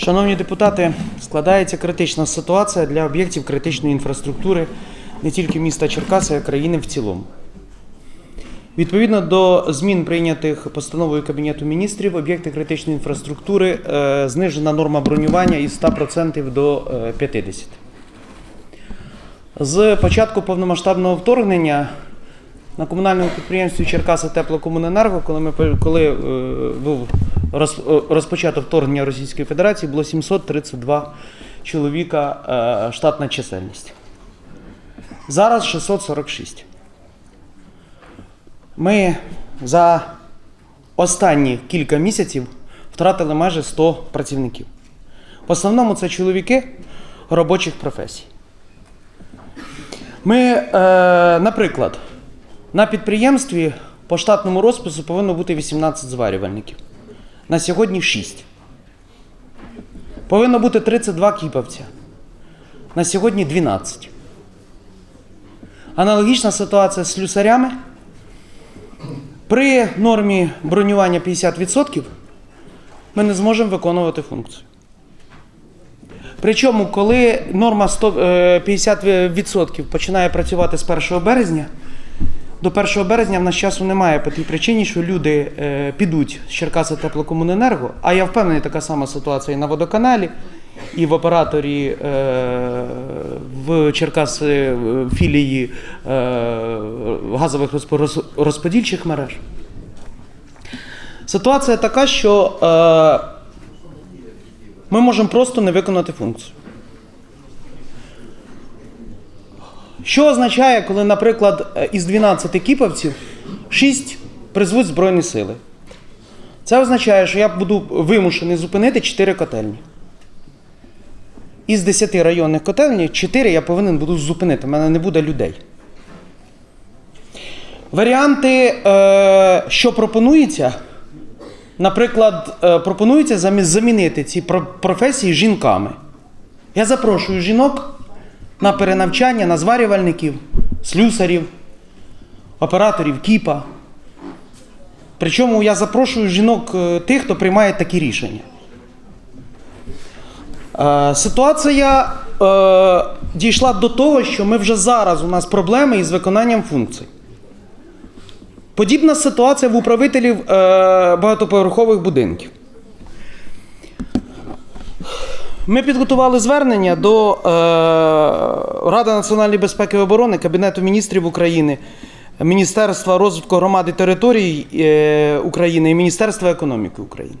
Шановні депутати, складається критична ситуація для об'єктів критичної інфраструктури не тільки міста Черкаси, а й країни в цілому. Відповідно до змін, прийнятих постановою Кабінету міністрів, об'єкти критичної інфраструктури е, знижена норма бронювання із 100% до е, 50%. З початку повномасштабного вторгнення на комунальному підприємстві Черкаси Теплокомуненерго, коли ми коли е, був е, розпочато вторгнення Російської Федерації, було 732 чоловіка е, штатна чисельність. Зараз 646. Ми за останні кілька місяців втратили майже 100 працівників. В основному це чоловіки робочих професій. Ми, е, наприклад, на підприємстві по штатному розпису повинно бути 18 зварювальників. На сьогодні 6. Повинно бути 32 кіпавця. На сьогодні 12. Аналогічна ситуація з слюсарями. При нормі бронювання 50% ми не зможемо виконувати функцію. Причому, коли норма 100, е, 50% починає працювати з 1 березня, до 1 березня в нас часу немає по тій причині, що люди е, підуть з Черкаси теплокомуненерго, а я впевнений, така сама ситуація і на водоканалі, і в операторі е, в Черкаси філії е, газових розподільчих мереж. Ситуація така, що е, ми можемо просто не виконати функцію. Що означає, коли, наприклад, е, із 12 кіпавців 6 призвуть Збройні сили? Це означає, що я буду вимушений зупинити 4 котельні. Із 10 районних котельні 4 я повинен буду зупинити. У мене не буде людей. Варіанти, е, що пропонується, наприклад, е, пропонується замі- замінити ці професії жінками. Я запрошую жінок на перенавчання на зварювальників, слюсарів, операторів КІПа. Причому я запрошую жінок е, тих, хто приймає такі рішення. Е, Ситуація е, дійшла до того, що ми вже зараз у нас проблеми із виконанням функцій. Подібна ситуація в управителів багатоповерхових будинків. Ми підготували звернення до е, Ради національної безпеки і оборони, Кабінету міністрів України, Міністерства розвитку громади територій е, України і Міністерства економіки України.